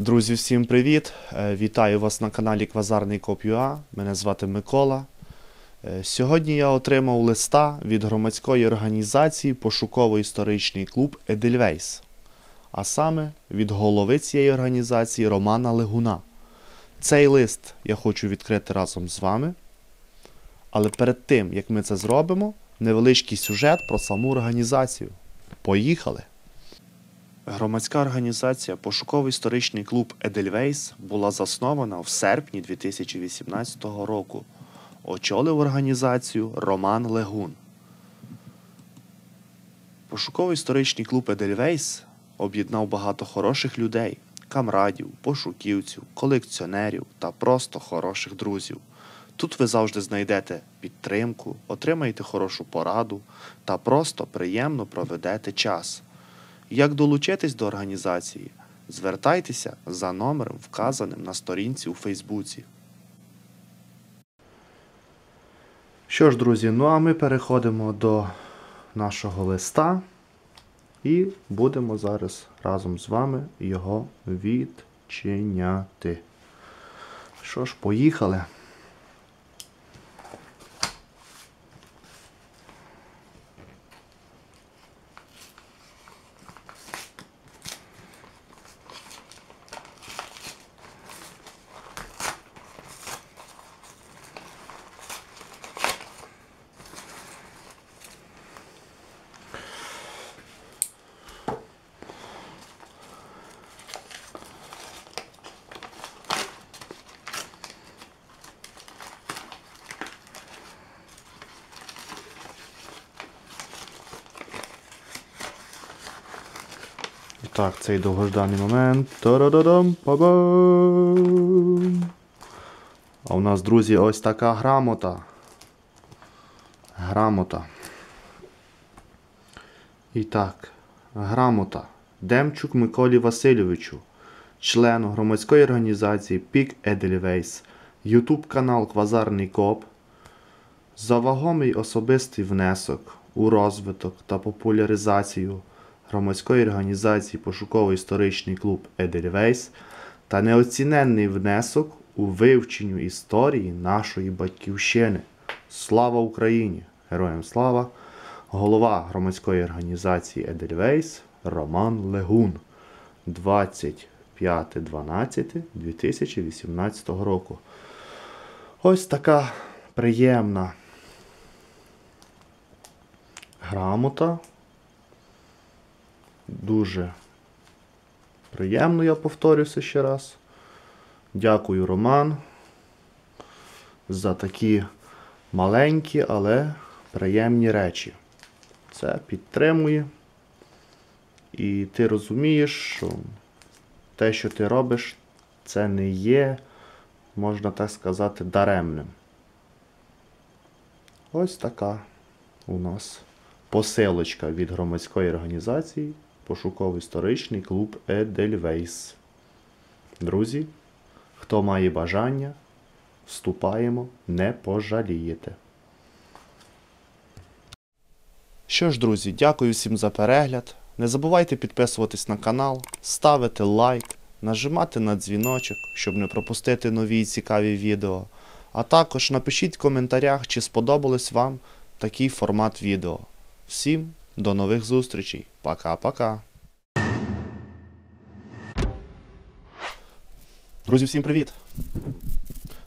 Друзі, всім привіт! Е, Вітаю вас на каналі Квазарний Коп.ua. Мене звати Микола. Е, Сьогодні я отримав листа від громадської організації Пошуково-історичний клуб Едельвейс, а саме від голови цієї організації Романа Легуна. Цей лист я хочу відкрити разом з вами. Але перед тим, як ми це зробимо, невеличкий сюжет про саму організацію. Поїхали! Громадська організація Пошуково-історичний клуб Едельвейс була заснована в серпні 2018 року. Очолив організацію Роман Легун. Пошуково-історичний клуб Едельвейс об'єднав багато хороших людей, камрадів, пошуківців, колекціонерів та просто хороших друзів. Тут ви завжди знайдете підтримку, отримаєте хорошу пораду та просто приємно проведете час. Як долучитись до організації? Звертайтеся за номером, вказаним на сторінці у Фейсбуці. Що ж, друзі, ну а ми переходимо до нашого листа і будемо зараз разом з вами його відчиняти. Що ж, поїхали. І так, цей довгожданий момент. Та-да-да-дам, па-бам! А у нас, друзі, ось така грамота. Грамота. І так, грамота. Демчук Миколі Васильовичу, члену громадської організації Пік Едельвейс, Ютуб канал Квазарний Коп. За вагомий особистий внесок у розвиток та популяризацію громадської організації Пошуково-історичний клуб Едельвейс та неоціненний внесок у вивченню історії нашої батьківщини. Слава Україні! Героям слава! Голова громадської організації Едельвейс Роман Легун 25.12.2018 року. Ось така приємна грамота. Дуже приємно, я повторюся ще раз. Дякую, Роман, за такі маленькі, але приємні речі. Це підтримує. І ти розумієш, що те, що ти робиш, це не є, можна так сказати, даремним. Ось така у нас посилочка від громадської організації Пошуково-історичний клуб Едельвейс. Друзі, хто має бажання, вступаємо, не пожалієте. Що ж, друзі, дякую всім за перегляд. Не забувайте підписуватись на канал, ставити лайк, нажимати на дзвіночок, щоб не пропустити нові і цікаві відео. А також напишіть в коментарях, чи сподобалось вам такий формат відео. Всім до нових зустрічей. Пока-пока. Друзі, всім привіт!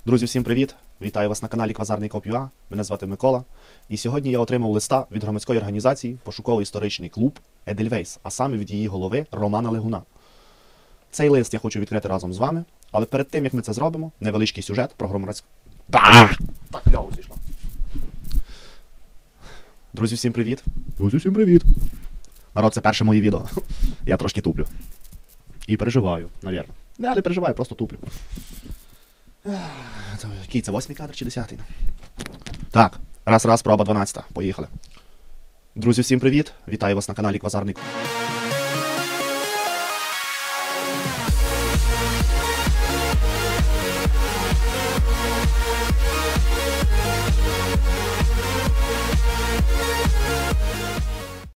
Друзі, всім привіт! Вітаю вас на каналі Квазарний Коп.ua. Мене звати Микола. І сьогодні я отримав листа від громадської організації Пошуково-історичний клуб Едельвейс, а саме від її голови Романа Легуна. Цей лист я хочу відкрити разом з вами, але перед тим як ми це зробимо, невеличкий сюжет про громадську. Так, зійшло. Друзі, всім привіт. Друзі, всім привіт. Народ, це перше моє відео. Я трошки туплю. І переживаю, навірно. Не, не переживаю, просто туплю. Це, який це восьмий кадр чи десятий? Так, раз, раз, проба 12. Поїхали. Друзі, всім привіт! Вітаю вас на каналі Квазарник.